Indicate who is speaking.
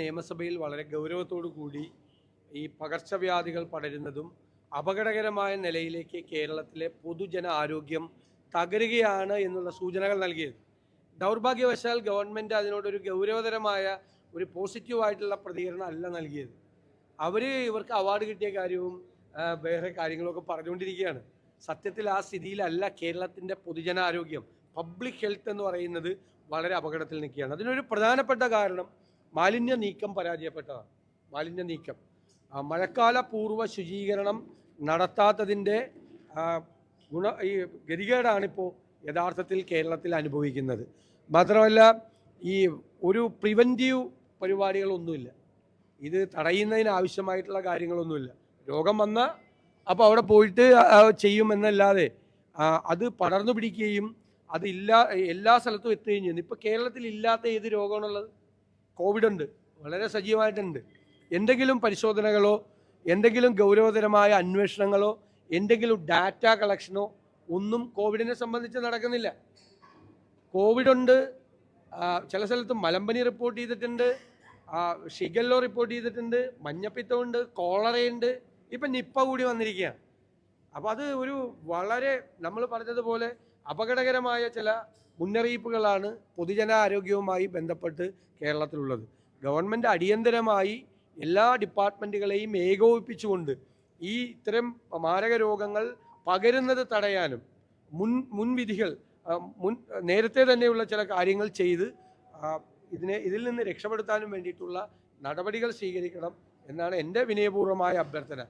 Speaker 1: നിയമസഭയിൽ വളരെ ഗൗരവത്തോടു കൂടി ഈ പകർച്ചവ്യാധികൾ പടരുന്നതും അപകടകരമായ നിലയിലേക്ക് കേരളത്തിലെ പൊതുജന ആരോഗ്യം തകരുകയാണ് എന്നുള്ള സൂചനകൾ നൽകിയത്. ദൗർഭാഗ്യവശാൽ ഗവൺമെന്റ് അതിനോടൊരു ഗൗരവതരമായ ഒരു പോസിറ്റീവായിട്ടുള്ള പ്രതികരണം അല്ല നൽകിയത്. അവർ ഇവർക്ക് അവാർഡ് കിട്ടിയ കാര്യവും വേറെ കാര്യങ്ങളൊക്കെ പറഞ്ഞുകൊണ്ടിരിക്കുകയാണ്. സത്യത്തിൽ ആ സ്ഥിതിയിലല്ല കേരളത്തിന്റെ പൊതുജനാരോഗ്യം പബ്ലിക് ഹെൽത്ത് എന്ന് പറയുന്നത് വളരെ അപകടത്തിൽ നിൽക്കുകയാണ്. അതിനൊരു പ്രധാനപ്പെട്ട കാരണം മാലിന്യ നീക്കം പരാജയപ്പെട്ടതാണ്. മാലിന്യ നീക്കം. മഴക്കാല പൂർവ ശുചീകരണം നടത്താത്തതിന്റെ ഗുണ ഈ ഗതികേടാണിപ്പോൾ യഥാർത്ഥത്തിൽ കേരളത്തിൽ അനുഭവിക്കുന്നത്. മാത്രമല്ല ഈ ഒരു പ്രിവന്റീവ് പരിപാടികളൊന്നുമില്ല. ഇത് തടയുന്നതിന് ആവശ്യമായിട്ടുള്ള കാര്യങ്ങളൊന്നുമില്ല. രോഗം വന്ന അപ്പോൾ അവിടെ പോയിട്ട് ചെയ്യുമെന്നല്ലാതെ അത് പടർന്നു പിടിക്കുകയും അത് ഇല്ലാ എല്ലാ സ്ഥലത്തും എത്തുകയും ചെയ്യുന്നു. ഇപ്പോൾ കേരളത്തിൽ ഇല്ലാത്ത ഏത് രോഗമാണുള്ളത്? കോവിഡ് ഉണ്ട് വളരെ സജീവമായിട്ടുണ്ട്. എന്തെങ്കിലും പരിശോധനകളോ എന്തെങ്കിലും ഗൗരവതരമായ അന്വേഷണങ്ങളോ എന്തെങ്കിലും ഡാറ്റ കളക്ഷനോ ഒന്നും കോവിഡിനെ സംബന്ധിച്ച് നടക്കുന്നില്ല. കോവിഡ് ഉണ്ട് ചില സ്ഥലത്ത് മലമ്പനി റിപ്പോർട്ട് ചെയ്തിട്ടുണ്ട് ഷിഗല്ലോ റിപ്പോർട്ട് ചെയ്തിട്ടുണ്ട് മഞ്ഞപ്പിത്തമുണ്ട് കോളറയുണ്ട് ഇപ്പം നിപ്പ കൂടി വന്നിരിക്കുകയാണ്. അപ്പോൾ അത് ഒരു വളരെ നമ്മൾ പറഞ്ഞതുപോലെ അപകടകരമായ ചില മുന്നറിയിപ്പുകളാണ് പൊതുജനാരോഗ്യവുമായി ബന്ധപ്പെട്ട് കേരളത്തിലുള്ളത്. ഗവൺമെന്റ് അടിയന്തരമായി എല്ലാ ഡിപ്പാർട്ട്മെന്റുകളെയും ഏകോപിപ്പിച്ചുകൊണ്ട് ഈ ഇത്തരം മാരക രോഗങ്ങൾ പകരുന്നത് തടയാനും മുൻ മുൻവിധികൾ മുൻ നേരത്തെ തന്നെയുള്ള ചില കാര്യങ്ങൾ ചെയ്ത് ഇതിനെ ഇതിൽ നിന്ന് രക്ഷപ്പെടുത്താനും വേണ്ടിയിട്ടുള്ള നടപടികൾ സ്വീകരിക്കണം എന്നാണ് എന്റെ വിനയപൂർവമായ അഭ്യർത്ഥന.